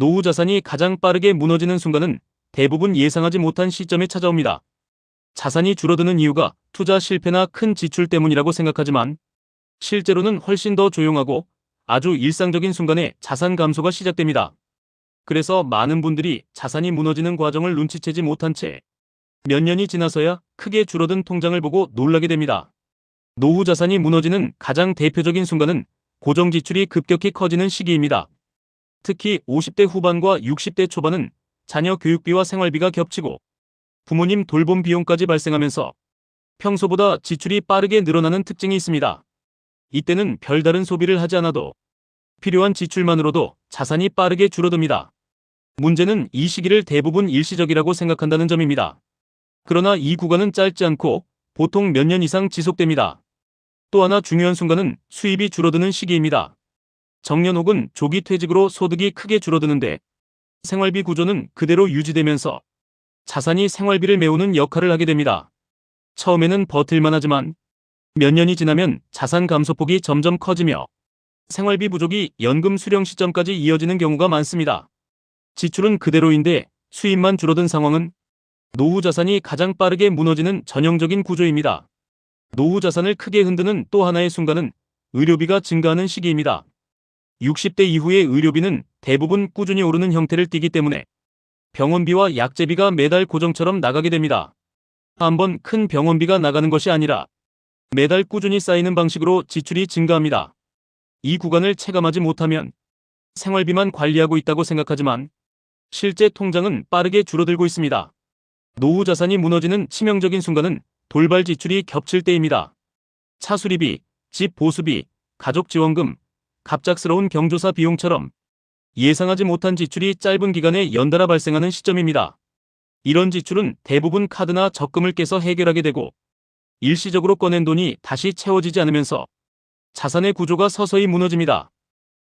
노후 자산이 가장 빠르게 무너지는 순간은 대부분 예상하지 못한 시점에 찾아옵니다. 자산이 줄어드는 이유가 투자 실패나 큰 지출 때문이라고 생각하지만 실제로는 훨씬 더 조용하고 아주 일상적인 순간에 자산 감소가 시작됩니다. 그래서 많은 분들이 자산이 무너지는 과정을 눈치채지 못한 채 몇 년이 지나서야 크게 줄어든 통장을 보고 놀라게 됩니다. 노후 자산이 무너지는 가장 대표적인 순간은 고정 지출이 급격히 커지는 시기입니다. 특히 50대 후반과 60대 초반은 자녀 교육비와 생활비가 겹치고 부모님 돌봄 비용까지 발생하면서 평소보다 지출이 빠르게 늘어나는 특징이 있습니다. 이때는 별다른 소비를 하지 않아도 필요한 지출만으로도 자산이 빠르게 줄어듭니다. 문제는 이 시기를 대부분 일시적이라고 생각한다는 점입니다. 그러나 이 구간은 짧지 않고 보통 몇 년 이상 지속됩니다. 또 하나 중요한 순간은 수입이 줄어드는 시기입니다. 정년 혹은 조기 퇴직으로 소득이 크게 줄어드는데 생활비 구조는 그대로 유지되면서 자산이 생활비를 메우는 역할을 하게 됩니다. 처음에는 버틸만 하지만 몇 년이 지나면 자산 감소폭이 점점 커지며 생활비 부족이 연금 수령 시점까지 이어지는 경우가 많습니다. 지출은 그대로인데 수입만 줄어든 상황은 노후 자산이 가장 빠르게 무너지는 전형적인 구조입니다. 노후 자산을 크게 흔드는 또 하나의 순간은 의료비가 증가하는 시기입니다. 60대 이후의 의료비는 대부분 꾸준히 오르는 형태를 띠기 때문에 병원비와 약제비가 매달 고정처럼 나가게 됩니다. 한번 큰 병원비가 나가는 것이 아니라 매달 꾸준히 쌓이는 방식으로 지출이 증가합니다. 이 구간을 체감하지 못하면 생활비만 관리하고 있다고 생각하지만 실제 통장은 빠르게 줄어들고 있습니다. 노후 자산이 무너지는 치명적인 순간은 돌발 지출이 겹칠 때입니다. 차 수리비, 집 보수비, 가족 지원금, 갑작스러운 경조사 비용처럼 예상하지 못한 지출이 짧은 기간에 연달아 발생하는 시점입니다. 이런 지출은 대부분 카드나 적금을 깨서 해결하게 되고 일시적으로 꺼낸 돈이 다시 채워지지 않으면서 자산의 구조가 서서히 무너집니다.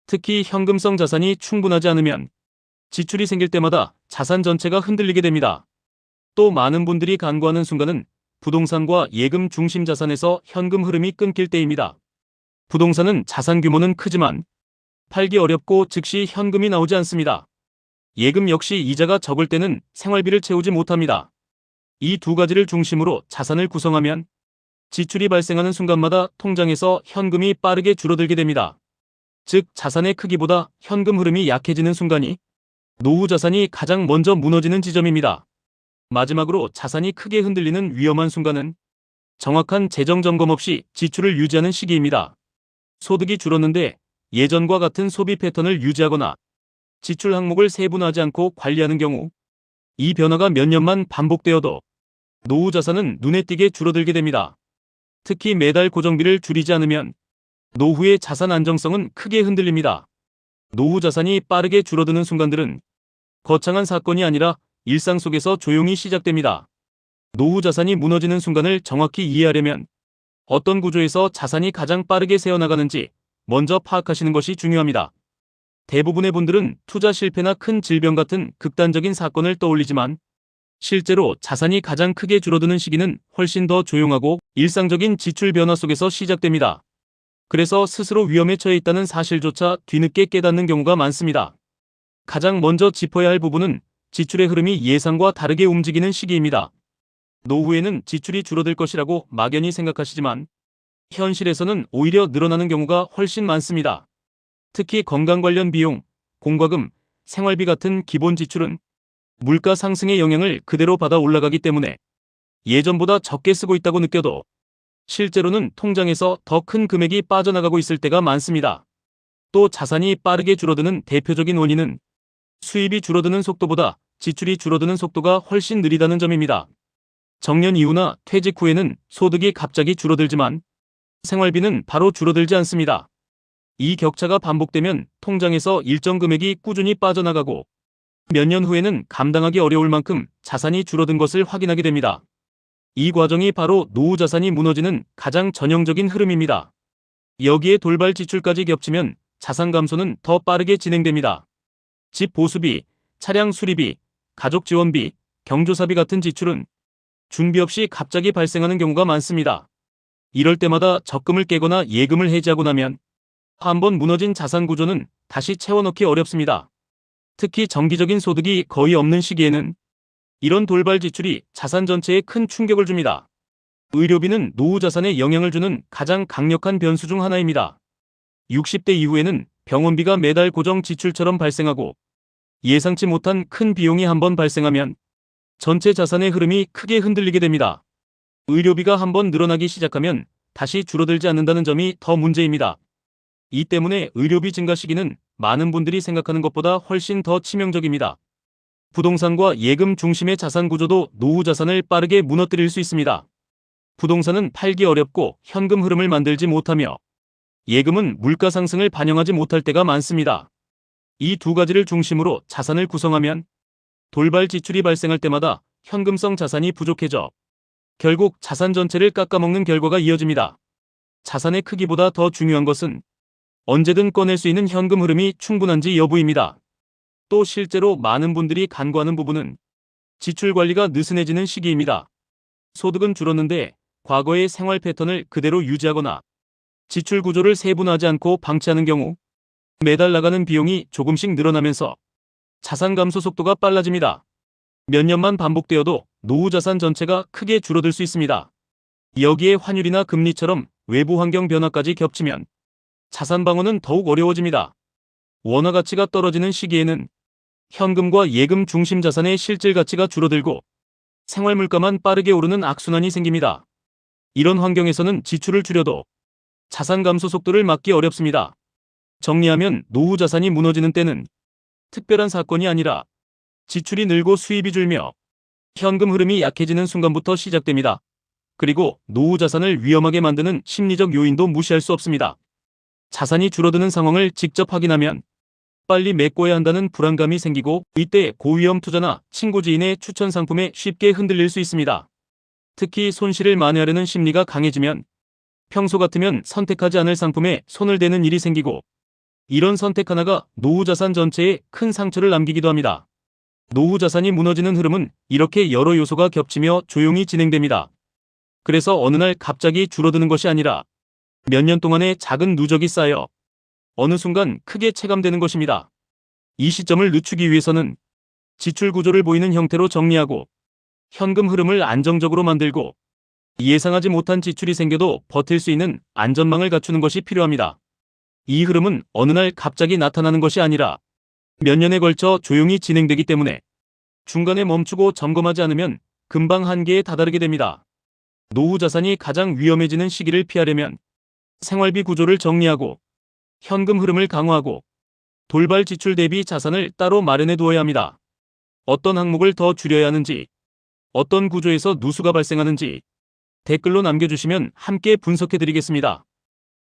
특히 현금성 자산이 충분하지 않으면 지출이 생길 때마다 자산 전체가 흔들리게 됩니다. 또 많은 분들이 간구하는 순간은 부동산과 예금 중심 자산에서 현금 흐름이 끊길 때입니다. 부동산은 자산 규모는 크지만 팔기 어렵고 즉시 현금이 나오지 않습니다. 예금 역시 이자가 적을 때는 생활비를 채우지 못합니다. 이 두 가지를 중심으로 자산을 구성하면 지출이 발생하는 순간마다 통장에서 현금이 빠르게 줄어들게 됩니다. 즉 자산의 크기보다 현금 흐름이 약해지는 순간이 노후 자산이 가장 먼저 무너지는 지점입니다. 마지막으로 자산이 크게 흔들리는 위험한 순간은 정확한 재정 점검 없이 지출을 유지하는 시기입니다. 소득이 줄었는데 예전과 같은 소비 패턴을 유지하거나 지출 항목을 세분화하지 않고 관리하는 경우 이 변화가 몇 년만 반복되어도 노후 자산은 눈에 띄게 줄어들게 됩니다. 특히 매달 고정비를 줄이지 않으면 노후의 자산 안정성은 크게 흔들립니다. 노후 자산이 빠르게 줄어드는 순간들은 거창한 사건이 아니라 일상 속에서 조용히 시작됩니다. 노후 자산이 무너지는 순간을 정확히 이해하려면 어떤 구조에서 자산이 가장 빠르게 새어나가는지 먼저 파악하시는 것이 중요합니다. 대부분의 분들은 투자 실패나 큰 질병 같은 극단적인 사건을 떠올리지만 실제로 자산이 가장 크게 줄어드는 시기는 훨씬 더 조용하고 일상적인 지출 변화 속에서 시작됩니다. 그래서 스스로 위험에 처해 있다는 사실조차 뒤늦게 깨닫는 경우가 많습니다. 가장 먼저 짚어야 할 부분은 지출의 흐름이 예상과 다르게 움직이는 시기입니다. 노후에는 지출이 줄어들 것이라고 막연히 생각하시지만 현실에서는 오히려 늘어나는 경우가 훨씬 많습니다. 특히 건강 관련 비용, 공과금, 생활비 같은 기본 지출은 물가 상승의 영향을 그대로 받아 올라가기 때문에 예전보다 적게 쓰고 있다고 느껴도 실제로는 통장에서 더 큰 금액이 빠져나가고 있을 때가 많습니다. 또 자산이 빠르게 줄어드는 대표적인 원인은 수입이 줄어드는 속도보다 지출이 줄어드는 속도가 훨씬 느리다는 점입니다. 정년 이후나 퇴직 후에는 소득이 갑자기 줄어들지만 생활비는 바로 줄어들지 않습니다. 이 격차가 반복되면 통장에서 일정 금액이 꾸준히 빠져나가고 몇 년 후에는 감당하기 어려울 만큼 자산이 줄어든 것을 확인하게 됩니다. 이 과정이 바로 노후 자산이 무너지는 가장 전형적인 흐름입니다. 여기에 돌발 지출까지 겹치면 자산 감소는 더 빠르게 진행됩니다. 집 보수비, 차량 수리비, 가족 지원비, 경조사비 같은 지출은 준비 없이 갑자기 발생하는 경우가 많습니다. 이럴 때마다 적금을 깨거나 예금을 해지하고 나면 한번 무너진 자산 구조는 다시 채워넣기 어렵습니다. 특히 정기적인 소득이 거의 없는 시기에는 이런 돌발 지출이 자산 전체에 큰 충격을 줍니다. 의료비는 노후 자산에 영향을 주는 가장 강력한 변수 중 하나입니다. 60대 이후에는 병원비가 매달 고정 지출처럼 발생하고 예상치 못한 큰 비용이 한번 발생하면 전체 자산의 흐름이 크게 흔들리게 됩니다. 의료비가 한번 늘어나기 시작하면 다시 줄어들지 않는다는 점이 더 문제입니다. 이 때문에 의료비 증가 시기는 많은 분들이 생각하는 것보다 훨씬 더 치명적입니다. 부동산과 예금 중심의 자산 구조도 노후 자산을 빠르게 무너뜨릴 수 있습니다. 부동산은 팔기 어렵고 현금 흐름을 만들지 못하며 예금은 물가 상승을 반영하지 못할 때가 많습니다. 이 두 가지를 중심으로 자산을 구성하면 돌발 지출이 발생할 때마다 현금성 자산이 부족해져 결국 자산 전체를 깎아먹는 결과가 이어집니다. 자산의 크기보다 더 중요한 것은 언제든 꺼낼 수 있는 현금 흐름이 충분한지 여부입니다. 또 실제로 많은 분들이 간과하는 부분은 지출 관리가 느슨해지는 시기입니다. 소득은 줄었는데 과거의 생활 패턴을 그대로 유지하거나 지출 구조를 세분화하지 않고 방치하는 경우 매달 나가는 비용이 조금씩 늘어나면서 자산 감소 속도가 빨라집니다. 몇 년만 반복되어도 노후 자산 전체가 크게 줄어들 수 있습니다. 여기에 환율이나 금리처럼 외부 환경 변화까지 겹치면 자산 방어는 더욱 어려워집니다. 원화 가치가 떨어지는 시기에는 현금과 예금 중심 자산의 실질 가치가 줄어들고 생활 물가만 빠르게 오르는 악순환이 생깁니다. 이런 환경에서는 지출을 줄여도 자산 감소 속도를 막기 어렵습니다. 정리하면 노후 자산이 무너지는 때는 특별한 사건이 아니라 지출이 늘고 수입이 줄며 현금 흐름이 약해지는 순간부터 시작됩니다. 그리고 노후 자산을 위험하게 만드는 심리적 요인도 무시할 수 없습니다. 자산이 줄어드는 상황을 직접 확인하면 빨리 메꿔야 한다는 불안감이 생기고 이때 고위험 투자나 친구 지인의 추천 상품에 쉽게 흔들릴 수 있습니다. 특히 손실을 만회하려는 심리가 강해지면 평소 같으면 선택하지 않을 상품에 손을 대는 일이 생기고 이런 선택 하나가 노후 자산 전체에 큰 상처를 남기기도 합니다. 노후 자산이 무너지는 흐름은 이렇게 여러 요소가 겹치며 조용히 진행됩니다. 그래서 어느 날 갑자기 줄어드는 것이 아니라 몇 년 동안의 작은 누적이 쌓여 어느 순간 크게 체감되는 것입니다. 이 시점을 늦추기 위해서는 지출 구조를 보이는 형태로 정리하고 현금 흐름을 안정적으로 만들고 예상하지 못한 지출이 생겨도 버틸 수 있는 안전망을 갖추는 것이 필요합니다. 이 흐름은 어느 날 갑자기 나타나는 것이 아니라 몇 년에 걸쳐 조용히 진행되기 때문에 중간에 멈추고 점검하지 않으면 금방 한계에 다다르게 됩니다. 노후 자산이 가장 위험해지는 시기를 피하려면 생활비 구조를 정리하고 현금 흐름을 강화하고 돌발 지출 대비 자산을 따로 마련해 두어야 합니다. 어떤 항목을 더 줄여야 하는지, 어떤 구조에서 누수가 발생하는지 댓글로 남겨주시면 함께 분석해 드리겠습니다.